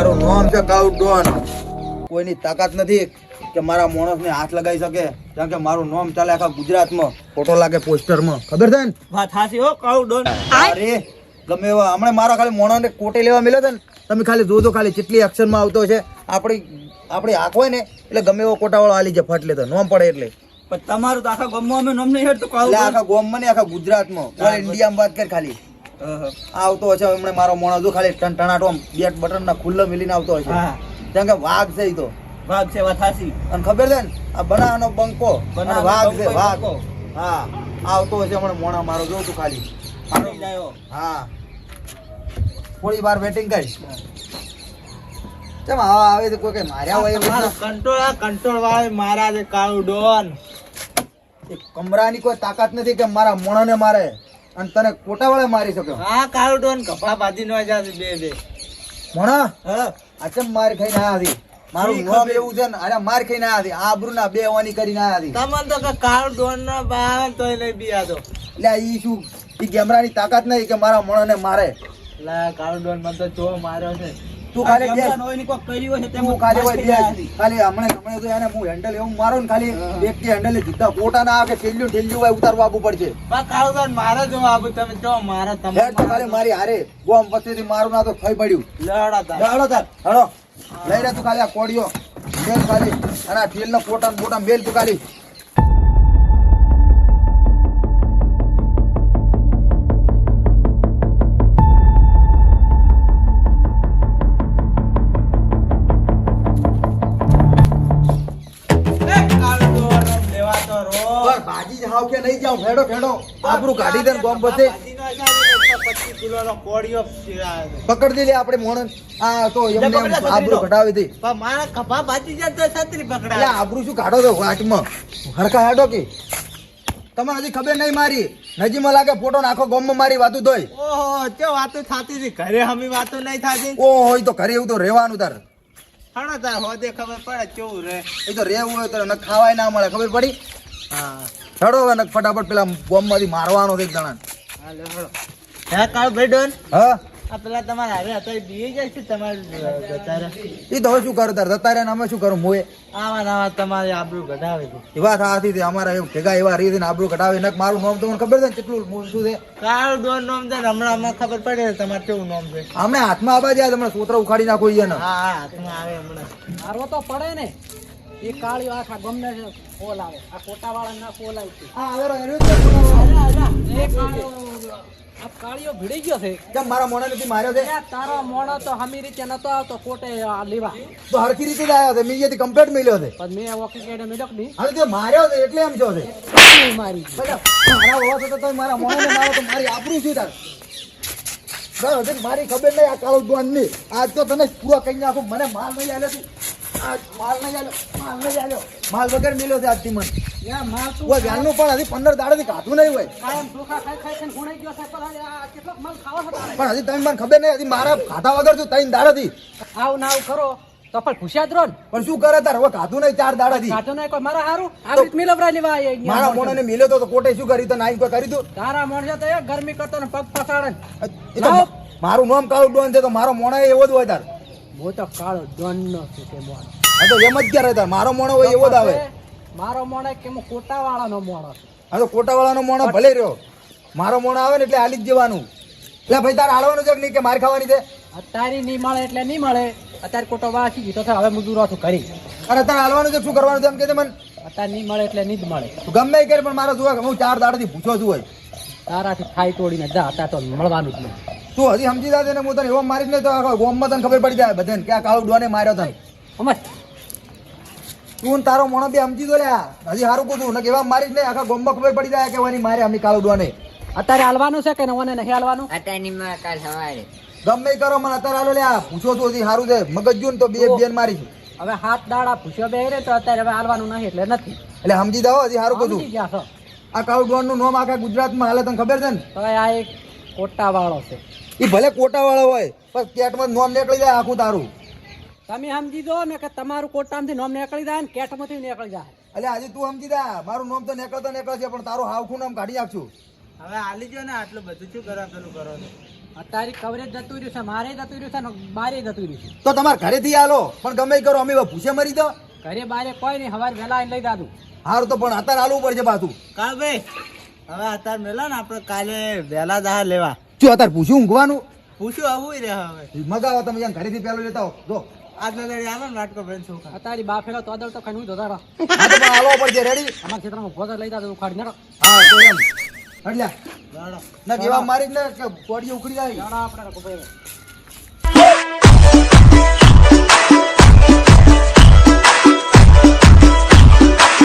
છે કાળું ડોન. કોઈની તાકાત નથી કે મારા માણસને હાથ લગાવી શકે કારણ કે મારું નામ ચાલે આખા ગુજરાતમાં ફોટો લાગે પોસ્ટરમાં. ખબર છે ને? વાત હાસી હો કાળું ડોન. અરે ગમે એવા હમણાં મારા ખાલી મોણાને કોટે લેવા મળ્યો છે ને તમે ખાલી જોજો ખાલી કેટલી એક્શનમાં આવતો છે. આપણી આપણી આંખ હોય ને એટલે ગમે એવો કોટાવાળો આલી જાય ફટ લેતો નોમ પડે એટલે. પણ તમારું તો આખા ગામમાં અમે નોમ નહીં હેડતું આખા ગોમમાં ને આખા ગુજરાતમાં. ઇન્ડિયામાં વાત કર ખાલી. આવતો હશે હમણાં મારો મોણો જો ખાલી ટન ટનાટો આમ બેટ બટન ના ખુલ્લો મિલીને આવતો હશે હા. કારણ કે વાઘ છે તો. વાઘ છે વાત અને ખબર છે ને આ બનાવવાનો બંકો. અને વાઘ છે વાઘ. હા આવતો હશે હમણાં મોણા મારો જો તું ખાલી. હા. થોડી વાર વેટિંગ કરી. ચમ આવા આવે તો કોઈ કઈ માર્યા હોય કંટ્રોલ કંટ્રોલ વાળે મારા છે કાળું ડોન. કમરાની કોઈ તાકાત નથી કે મારા મોણાને મારે. અને તને કોટા વાળે મારી શક્યો? હા કાળો ડોન કપડા બાંધી નો જાશે બે બે. મોણા? હા. આચમ માર ખાઈ ના હતી મારું નામ એવું છે ને અરે માર ખાઈ ના હતી આબરૂ ના બે વાની કરી ના હતી તમને તો કે કાળું ડોન નો બાવે તોય નહીં બિયાતો. એટલે ઈ શું? ઈ કેમેરાની તાકાત નહીં કે મારા મોણાને મારે. લા કાળું ડોન મને તો જો માર્યો છે. તું ખાલી આ બેસ. જમવાનું હોય ને કોક કર્યું હોય છે ખાલી હોય નાસ્તી ખાલી હમણાં હમણાં તો એને હું હેન્ડલ એવું મારું ને ખાલી એક કે હેન્ડલ સીધા કોટા ના આવે ઠેલ્યું ઠેલ્યું હોય ઉતારવા આપવું પડશે. બા મારે જો તમે જો મારે હેડ ખાલી મારી હારે. ગોમ પછીથી મારું ના તો થઈ પડ્યું. લડા હળો તાર. હળો. લઈ રે તું ખાલી આ કોડિયો મેલ ખાલી. અને આ ઠેલ કોટા બોટા મેલ તું ખાલી. તો ભાજી જાવ કે નહીં જાવ ફેડો ફેડો આપણું કાઢી દે ગોમ કોળિયો પકડી લે આપણે મોણ આ તો એમને એમ પકડે, પકડી આબરૂ લો. હતી પણ મારા કપા બાજી જાય તો છત્રી એટલે આબરૂ શું કાઢો તો વાટમાં હરખા હેડો કે? તમને હજી ખબર નહીં મારી. નજીમાં લાગે ફોટો નાખો ગોમમાં મારી વાતું ધોઈ. ઓહો તે વાતો થતી હતી? ઘરે હમી વાતો નહીં થતી? ઓ તો ઘરે એવું તો રહેવાનું તાર. હણો તાર હોદે ખબર પડે કેવું રે એ તો રહેવું હોય તો ખાવાય ના મળે. ખબર પડી? હા હેડો હવે ફટાફટ પેલા ગોમમાંથી મારવાનો છે એક જણા હાલો કાળ ભાઈ ડોન? હા? પેલા તમારા હારે હતા બીએ જાય છે તમારે ગતારે એ તો શું કરું તાર? જતા અમે શું કરું? મોએ. આવા નાવા તમારી આબરૂ ઘટાવે છે. એવા થવાથી તે અમારા એવું ભેગા એવા રીતે ને આબરૂ કઢાવે ને મારું નામ તમને ખબર છે ને કેટલું મોટું છે? કાળ નામ છે હમણાં અમને ખબર પડે તમારે કેવું નામ છે. અમે હાથમાં આવા જાય તમને સોતરા ઉખાડી નાખો એને હા હા હાથમાં આવે હમણાં. મારવો તો પડે ને. એ કાળીઓ આખા ગમને છે ફોલ આવે આ કોટા વાળા ના ફોલ આવી જ આ કાળીઓ ભીડી ગયો છે. કેમ મારા નથી માર્યો છે? તારો મોણો તો હમી રીતે નતો આવતો કોટે આ લેવા. તો હરખી રીતે જ આવ્યો છે. મેં અહીંયાથી કમ્પ્લેટ મિલ્યો છે. પણ મેં વોકી કેડે મેડકની હવે તે માર્યો છે એટલે એમ છે. મારી? મારા હોવા છતાં તોય મારા મોણાને મારો તો મારી આબરૂ શું તાર? મારી ખબર નહીં આ કાળું દોનની આજ તો તને પૂરો કહી નાખું. મને માલ નહીં આલ્યો તું. માલ નહીં આલ્યો માલ નહીં આલ્યો માલ વગર મિલો છે આજથી મને. માર તું પણ હજી પંદર દાડાથી ખાધું નહીં હોય. પણ આ હજી તમે મને ખબર નહીં હજી મારા ખાધા વગર છું ત્રણ દાડાથી આવ ના આવ કરો. તો પણ ખુશિયા રહો પણ શું કરે તાર? હવે ખાધું નહીં ચાર દાડાથી કાઢો નહીં કોઈ મારા હારું? આવી રીત મિલવરાઈ લેવા મારા મોણાને મિલ્યો તો કોટે શું કરી તો નાઈ કોઈ કરી દઉં તારા મોણ તો ગરમી કરતો ને પગ તો મારું નામ કાળું ડોન છે તો મારો મોણા એવો જ હોય તાર. હું તો કાળો ડોન નો છું તે મોણ. આ તો એમ જ ક્યારે તાર મારો મોણો હોય એવો જ આવે. મારો મોણો કે હું કોટા વાળાનો મોણો છું. આ તો કોટાવાળાનો મોણો ભલે રહ્યો. મારો મોણો આવે ને એટલે હાલી જ જવાનું. એટલે ભાઈ તાર હાલવાનું છે કે નહીં? કે માર ખાવાની છે? અત્યારે નહીં મળે એટલે નહીં મળે. અત્યારે કોટો વાસી ગયો તો હવે હું દૂર છું કરી. અરે તારે હાલવાનું છે? શું કરવાનું છે? એમ કે છે મને? અત્યારે નહીં મળે એટલે નહીં જ મળે. તું ગમે કરે પણ મારો જોવા કે હું ચાર દાડાથી પૂછો છું હોય. તારાથી ખાઈ તોડીને જા અત્યારે તો મળવાનું જ નહીં. તું હજી સમજી જાય ને હું તને એવો મારીશ ને તો આખા ગોમમાં તને ખબર પડી જાય બધાને કે આ કાળું ડોને માર્યો તને. સમજ તું તારો મોણો બી સમજી દો લ્યા હજી સારું કીધું ને કેવા મારીશ નહીં આખા ગોમમાં ખબર પડી જાય કે વાની મારે અમી કાળું ડોને. અત્યારે હાલવાનું છે કે નવાને નહીં હાલવાનું? અટાણીમાં કાલ સવારે. ગમે કરો મને અત્યારે હાલો લ્યા પૂછો છું હજી સારું છે. મગજ જો ને તો બે બેન મારીશ. હવે હાથ દાડા પૂછ્યો બે રે તો અત્યારે હવે હાલવાનું નહીં એટલે નથી. એટલે સમજી જાઓ હજી સારું કીધું સમજી ગયા છો. આ કાળું ડોનનું નામ આખા ગુજરાતમાં હાલે તને ખબર છે ને? તો આ એક કોટા વાળો છે. એ ભલે કોટા વાળો હોય પણ કેટમાં નોમ નીકળી જાય આખું તારું. તમે સમજી દો ને કે તમારું કોટામાંથી નોમ નીકળી જાય ને કેટમાંથી નીકળી જાય. એટલે આજે તું સમજી દા મારું નામ તો નીકળતો નીકળશે પણ તારું હાવખું નામ કાઢી નાખશું. હવે હાલી જો ને આટલું બધું શું કરવા પેલું કરો અત્યારે કવરેજ જતું રહ્યું છે મારે જતું રહ્યું છે ને બારે જતું રહ્યું છે. તો તમારે ઘરેથી આલો પણ ગમે કરો અમે ભૂસે મરી દો ઘરે બારે કોઈ નહીં હવાર વહેલા આવીને લઈ દાદું હારું તો પણ અત્યારે આલવું પડશે પાછું. કા ભાઈ હવે અત્યારે મેલા ને આપણે કાલે વહેલા દા લેવા. શું અત્યારે પૂછ્યું ઊંઘવાનું? પૂછ્યું આવું રે હવે. મગાવો તમે ઘરે ઘરેથી પેલું લેતા હો જો. આજનો લડી આલો ને નાટકો બેન છોકરા. અત્યારે બાફેલો તો તો ખાઈ ધોતા રહો. તો આલો પર જે રેડી અમારા ક્ષેત્રમાં તો લઈ દાદું ઉખાડી નાખો હા તો એમ. લાડો. ના જેવા મારી જ ને કે બોડી ઉખડી જાય. આપણે